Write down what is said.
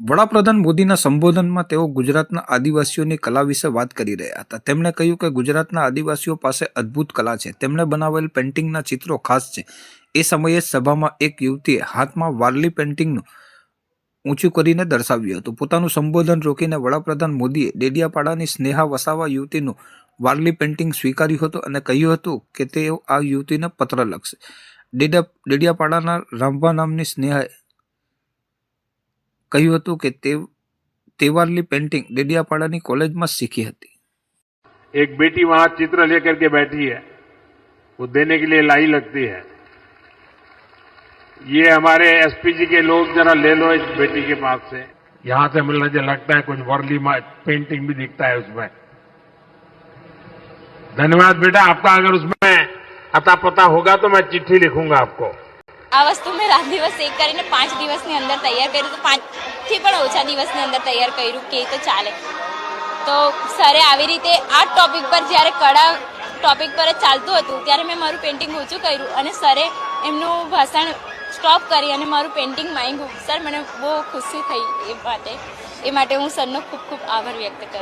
વડાપ્રધાન મોદીના સંબોધનમાં તેઓ ગુજરાતના આદિવાસીઓની કલા વિશે વાત કરી રહ્યા હતા. તેમણે કહ્યું કે ગુજરાતના આદિવાસીઓ પાસે અદ્ભુત કલા છે. તેમણે બનાવેલ પેઇન્ટિંગના ચિત્રો ખાસ છે. એ સમયે સભામાં એક યુવતીએ હાથમાં વારલી પેઇન્ટિંગનું ઊંચું કરીને દર્શાવ્યું હતું. પોતાનું સંબોધન રોકીને વડાપ્રધાન મોદીએ ડેડિયાપાડાની સ્નેહા વસાવા યુવતીનું વારલી પેઇન્ટિંગ સ્વીકાર્યું હતું અને કહ્યું હતું કે તેઓ આ યુવતીને પત્ર લખશે. ડેડિયા ડેડિયાપાડાના રામભા નામની સ્નેહાએ કહ્યું હતું કે તે તેવારલી પેઇન્ટિંગ ડેડિયાપાડાની કોલેજમાં જ શીખી હતી एक बेटी वहां चित्र लेकर के बैठी है वो देने के लिए लाई लगती है ये हमारे एसपीजी के लोग जरा ले लो इस बेटी के पास से यहां से मुझे लगता है कुछ वर्ली पेंटिंग भी दिखता है उसमें धन्यवाद बेटा आपका अगर उसमें अता पता होगा तो मैं चिट्ठी लिखूंगा आपको આ વસ્તુ મેં રાત દિવસ એક કરીને પાંચ દિવસની અંદર તૈયાર કર્યું તો પાંચથી પણ ઓછા દિવસની અંદર તૈયાર કર્યું કે તો ચાલે. તો સરે આવી રીતે આ ટોપિક પર જ્યારે કળા ટોપિક પર ચાલતું હતું, ત્યારે મેં મારું પેઇન્ટિંગ ઓછું કર્યું અને સરે એમનું ભાષણ સ્ટોપ કરી અને મારું પેઇન્ટિંગ માંગ્યું. સર, મને બહુ ખુશી થઈ એ માટે. એ માટે હું સરનો ખૂબ ખૂબ આભાર વ્યક્ત કરું